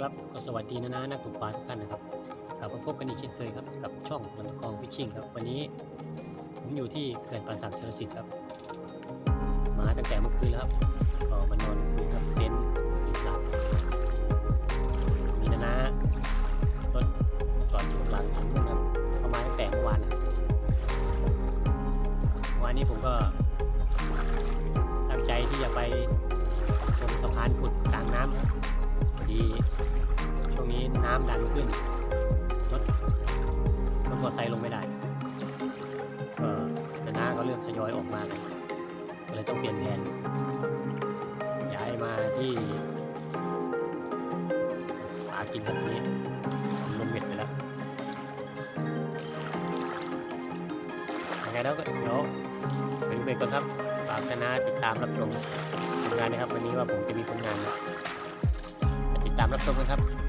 ครับก็สวัสดีนะนะนักตกปลาทุกท่านนะครับกลับมาพบกันอีกเช่นเคยครับกับช่องลำคองฟิชชิ่งครับวันนี้ผมอยู่ที่เขื่อนป่าสักเชลสิทธ์ครับ มาตั้งแต่เมื่อคืนแล้วครับก็มานอนคุยครับเต็นท์อีกหลังมีนะนะรถจอดอยู่หลังทางนู้นครับเข้ามาตั้งแต่เมื่อวานเลยเมื่อวานนี้ผมก็ งนี้น้ำดันขึ้นรถรถมอเตอร์ไซค์ลงไม่ได้ก็แต่น้าก็เริ่มทยอยออกมาเลยก็เลยต้องเปลี่ยนแผนย้ายมาที่หากินแบบนี้ลงเบ็ดไปแล้วยังไงแล้วก็เดี๋ยวไปดูเบ็ดก่อนครับฝากนาติดตามรับชมผลงานนะครับ วันนี้ว่าผมจะมีผลงานนะติดตามรับชมกันครับ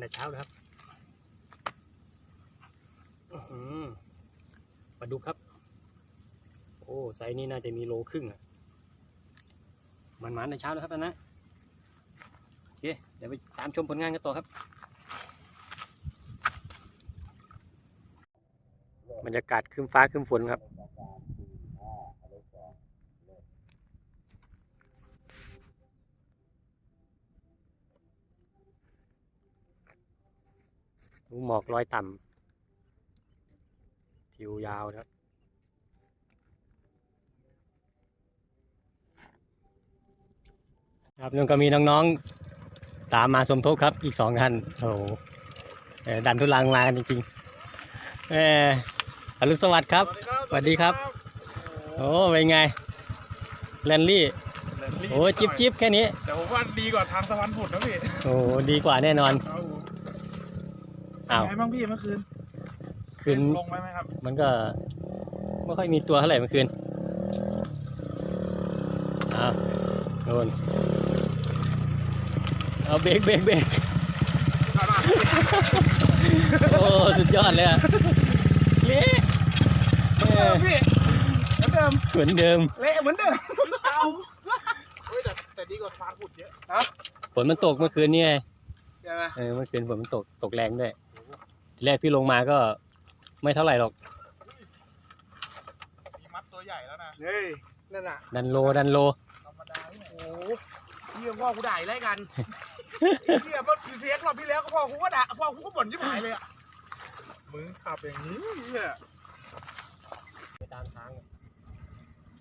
แต่เช้าเลยครับอื้อหือปลาดุกครับ โอ้ไซนี้น่าจะมีโลครึ่งอะมันมาแต่เช้าแล้วครับนะโอเคเดี๋ยวไปตามชมผลงานกันต่อครับ บรรยากาศครึ้มฟ้าครึ้มฝนครับ ดูหมอกลอยต่ำทิวยาวนะครับ ครับยังก็มีน้องๆ ตามมาสมทบครับ อีกสองท่านโอ้โหเอ่อดันทุลังมากันจริงๆเอออรุณสวัสดิ์ครับ สวัสดีครับ โอ้เป็นไงแลนลี่แลนลี่โอ้ยจิ๊บจิ๊บแค่นี้ แต่ผมว่าดีกว่าทางสะพานผุดนะพี่ โอ้ดีกว่าแน่นอนครับผม อ้าวเป็นไงบ้างพี่เมื่อคืนคืนลงไปไหมครับ มันก็ไม่ค่อยมีตัวเท่าไหร่เมื่อคืนเอาโดนเอาเบรกเบรกเบรกโอ้สุดยอดเลยอะเละเออพี่เหมือนเดิมเหมือนเดิมเละเหมือนเดิมเอาเฮ้ยแต่แต่ดีกว่าสะพานผุดเยอะฝนมันตกเมื่อคืนนี่ไงใช่ไหมเออเมื่อคืนฝนมันตกตกแรงด้วย ทีแรกพี่ลงมาก็ไม่เท่าไหร่หรอก มีมัดตัวใหญ่แล้วนะเฮ้ย นั่นน่ะ ดันโลดันโล ธรรมดาโอ้โหพี่พ่อกูด่าไรกันพี่พ่อพี่เสียรอบพี่แล้วก็พ่อกูก็ด่าพ่อกูก็บ่นยิ่งหายเลยอะ มึงขับอย่างนี้เนี่ยไปตามทาง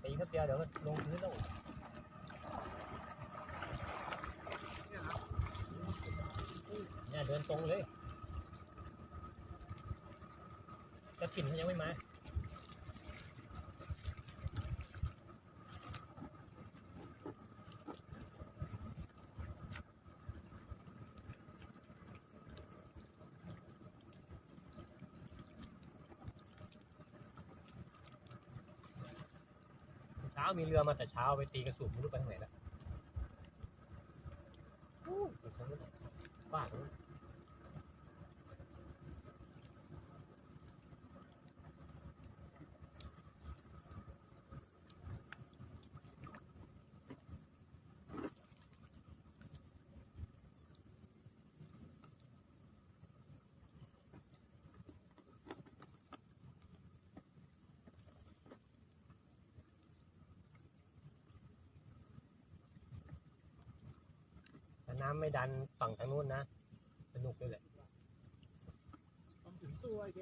ตีแค่เดียวเดี๋ยวก็ลงพื้นแล้วเนี่ยเดินตรงเลย กระถิ่นเขายังไม่มาเช้ามีเรือมาแต่เช้าไปตีกระสุนไม่รู้ไปทางไหนแล้วอู้าน นบ้านนู้นแต่น้ำไม่ดันฝั่งทางนู้นนะ สนุกเลยแหละต้องถึงตัวไอ้แก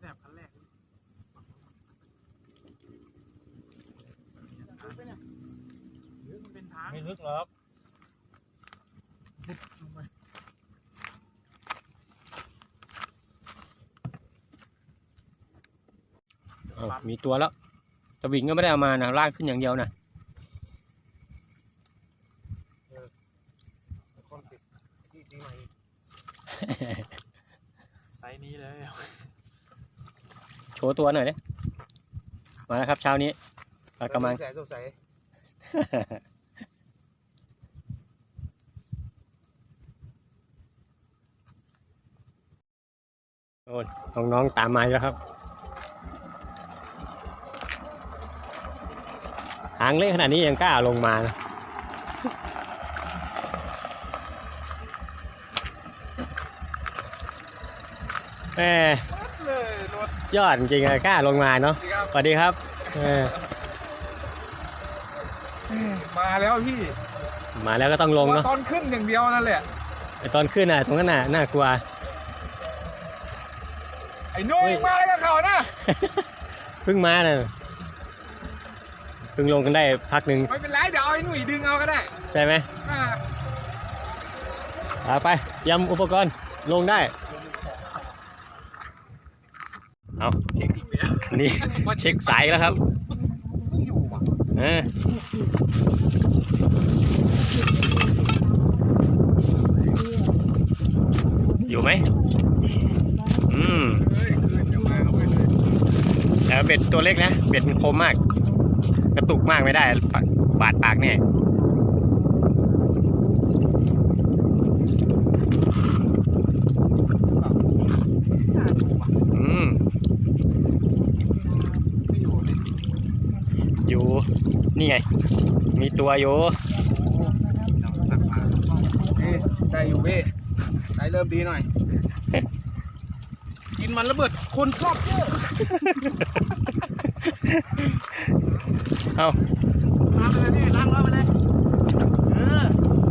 แบบคันแรกหรือมันเป็นทางไม่ลึกหรอกลงไปอ้าวมีตัวแล้วสวิงก็ไม่ได้เอามานะลากขึ้นอย่างเดียวนะ คนติดที่ตีใหม่ ไซส์นี้เลยโชว์ตัวหน่อยดิมาแล้วครับเช้านี้ปลากระมังแสสดใสโอ้ยน้องๆตามมาแล้วครับ หางเล็กขนาดนี้ยังกล้าลงมานะ แหมเลยรถยอดจริงๆอะกล้าลงมาเนาะดีครับสวัสดีครับเออมาแล้วพี่มาแล้วก็ต้องลงเนาะตอนขึ้นอย่างเดียวนั่นแหละไอตอนขึ้นอะตรงนั้นน่ะน่ากลัวไอ้นุ้ยมาแล้วกับเขานะเพิ่งมาน่ะเพิ่งลงกันได้พักหนึ่งไม่เป็นไรเดี๋ยวเอาไอ้หนุ่ยดึงเอาก็ได้ใช่ไหมอ่าเอาไปเตรียมอุปกรณ์ลงได้ เอาเช็คอีกแล้วนี่เช็คสายแล้วครับไม่อยู่ว่ะเอออยู่ไหมอืมเฮ้ยคืนเดี๋ยวมาเอาไปเลยแต่เบ็ดตัวเล็กนะ เบ็ดมันคมมาก กระตุกมากไม่ได้ปะบาดปากแน่อืม ไม่อยู่เลย อยู่ นี่ไง มี ตัวอยู่นี่ได้อยู่พี่ได้เริ่มดีหน่อย กินมันระเบิดคนชอบเยอะเอามาไปเลยพี่ล้างรถไปเลยเออ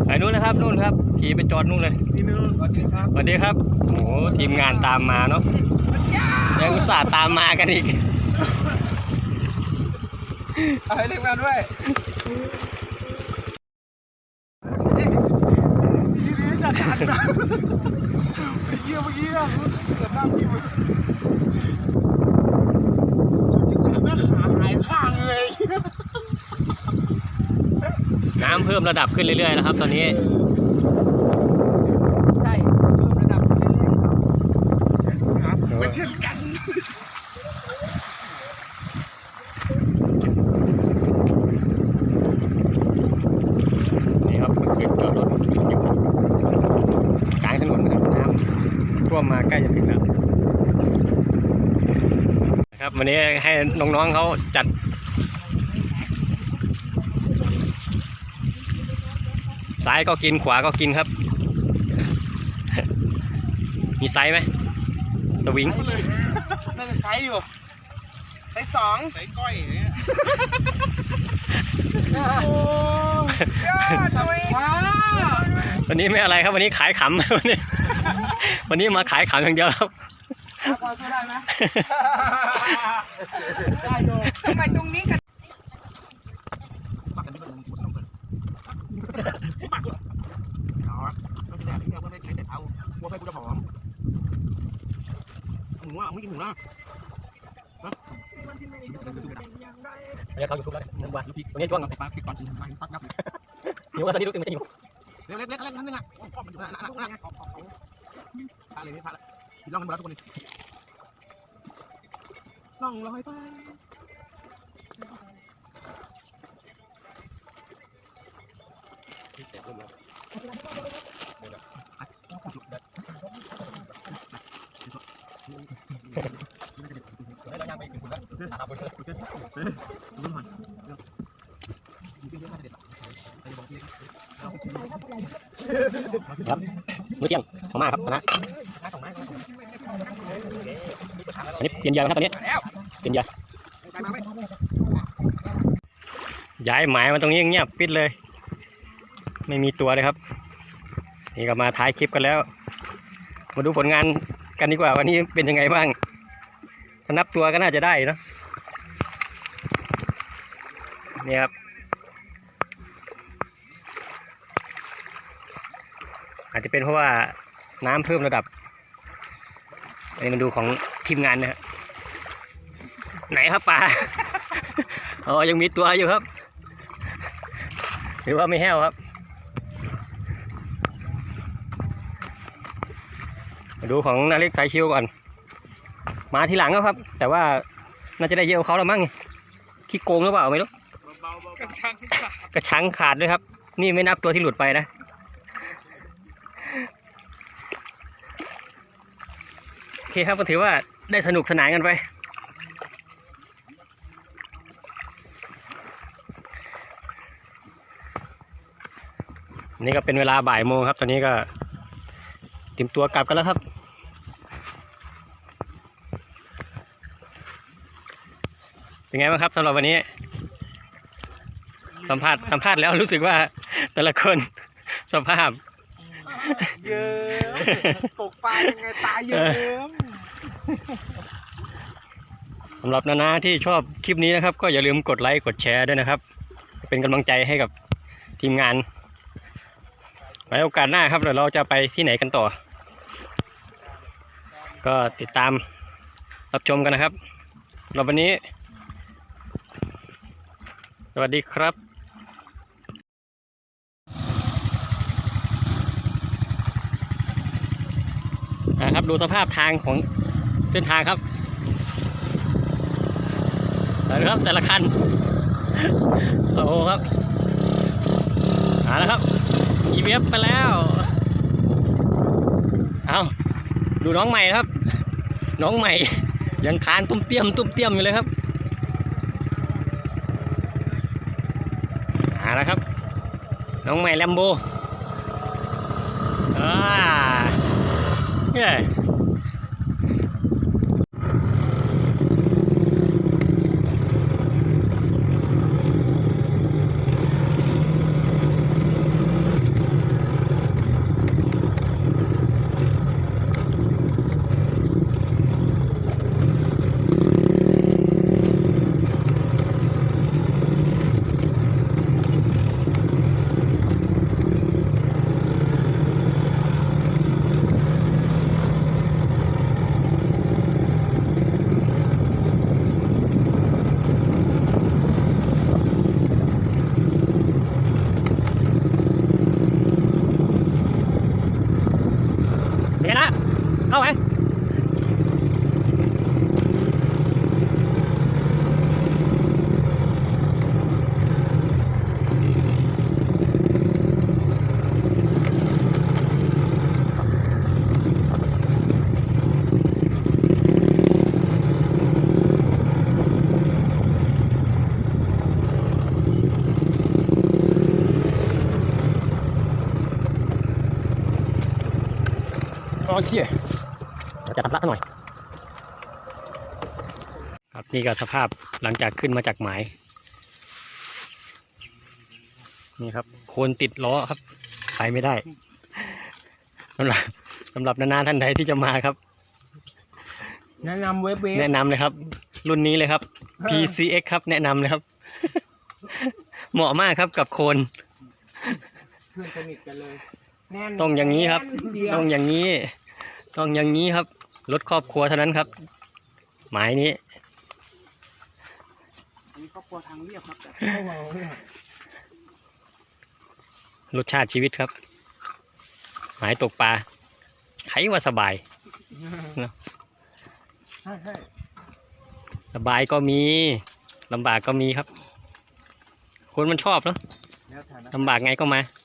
ไปนู่นนะครับนู่นครับขี่ไปจอดนู่นเลยทีนึงสวัสดีครับสวัสดีครับโอ้โหทีมงานตามมาเนาะยังอุตส่าห์ตามมากันอีกเอาให้เล็กมาด้วย ช่สามแม่ขาหายพังเลย น้ำเพิ่มระดับขึ้นเรื่อยๆนะครับ ตอนนี้ ครับวันนี้ให้น้องๆเขาจัด ซ้ายก็กินขวาก็กินครับ มีไซส์ไหมสวิงน่าจะไซส์อยู่ ไซส์สองใส่ก้อยอย่างเงี้ยโอ้ยอดเลยว้าวันนี้ไม่อะไรครับวันนี้ขายขำวันนี้วันนี้มาขายขำอย่างเดียวครับ พอช่วยได้ไหมได้อยู่ทำไมตรงนี้กันปักกันที่มันมันต้องเปิดปักด้วยอ๋อต้องกินแดดที่เดียวไม่ได้ใช้แต่เท้ากลัวไฟกูจะผอมหมูอะไม่กินหมูนะเดี๋ยวเขาอยู่ทุบแล้วนึกว่าวันนี้ช่วงไปปักปิดก่อนสิไปฟักนับหิวว่าตอนนี้รู้สึกไม่หิวเล็กเล็กเล็กเล็กนั่นนึงอะพ่อมันอยู่นั่นนั่นนั่นนั่นพาเลยพาเลยกิน ล่องกันหมดแล้วทุกคนล่องลอยไปได้ยังไปกินคุณแล้วตาบอลเลยรู้หน่อยกินเยอะมากเด็ดไปบอกพี่ครับมื้อเที่ยงของมาครับคณะ ห้าสองไม้ อันนี้เป ลี่ยนเหยอะครับตอนนี้แล้วเปลี่ยนเหยอะไปมาไหมย้ายหมายมาตรงนี้เงียบปิดเลย ไม่มีตัวเลยครับ นี่ก็มาท้ายคลิปกันแล้ว มาดูผลงานกันดีกว่าวันนี้เป็นยังไงบ้างถ้านับตัวก็น่าจะได้เนอะนี่ครับ อาจจะเป็นเพราะว่าน้ำเพิ่มระดับอันนี้มาดูของทีมงานนะฮะ ไหนครับปลาอ๋อยังมีตัวอยู่ครับหรือว่าไม่แห้วครับมาดูของนาเล็กสายชิวก่อน มาทีหลังแล้วครับ แต่ว่าน่าจะได้เยอะกว่าเขาแล้วมั้งขี้โกงหรือเปล่าไม่รู้กระชังกระชังขาดด้วยครับ นี่ไม่นับตัวที่หลุดไปนะโอเคครับก็ถือว่าได้สนุกสนานกันไป นี่ก็เป็นเวลาบ่ายโมงครับ ตอนนี้ก็เตรียมตัวกลับกันแล้วครับ เป็นไงบ้างครับสำหรับวันนี้ สัมภาษณ์สัมภาษณ์แล้วรู้สึกว่าแต่ละคนสภาพ เยิ้มตกปลายังไงตายเยิ้มสำหรับนานาที่ชอบคลิปนี้นะครับ ก็อย่าลืมกดไลค์กดแชร์ด้วยนะครับ เป็นกำลังใจให้กับทีมงาน ไว้โอกาสหน้าครับเดี๋ยวเราจะไปที่ไหนกันต่อ ก็ติดตามรับชมกันนะครับสำหรับวันนี้ สวัสดีครับอ่าครับดูสภาพทางของเส้นทางครับเอาละครับแต่ละคัน โอ้โหครับเอาละครับ อีเวฟไปแล้ว เอาดูน้องใหม่ครับ น้องใหม่ ยังคานตุ้มเตี้ยมตุ้มเตี้ยมอยู่เลยครับเอาละครับ น้องใหม่แลมโบอ่าเย้เข้าไหมโอ้เชี่ย เดี๋ยว จะทำละหน่อย ครับนี่ก็สภาพหลังจากขึ้นมาจากหมาย นี่ครับ โคนติดล้อครับไปไม่ได้สำหรับสำหรับนานาท่านใดที่จะมาครับ แนะนำเว็บเว็บแนะนำเลยครับ รุ่นนี้เลยครับ PCX ครับ แนะนำเลยครับ เหมาะมากครับกับโคน เพื่อนสนิทกันเลยแน่นต้องอย่างนี้ครับเดียวต้องอย่างนี้ ต้องอย่างนี้ครับ รถครอบครัวเท่านั้นครับ หมายนี้อันนี้ครอบครัวทางเรียบครับแต่โอ้โหรสชาติชีวิตครับ หมายตกปลาใครว่าสบาย ใช่ใช่สบายก็มีลำบากก็มีครับ คนมันชอบเนาะแล้วฐานะลำบากไงก็มาใ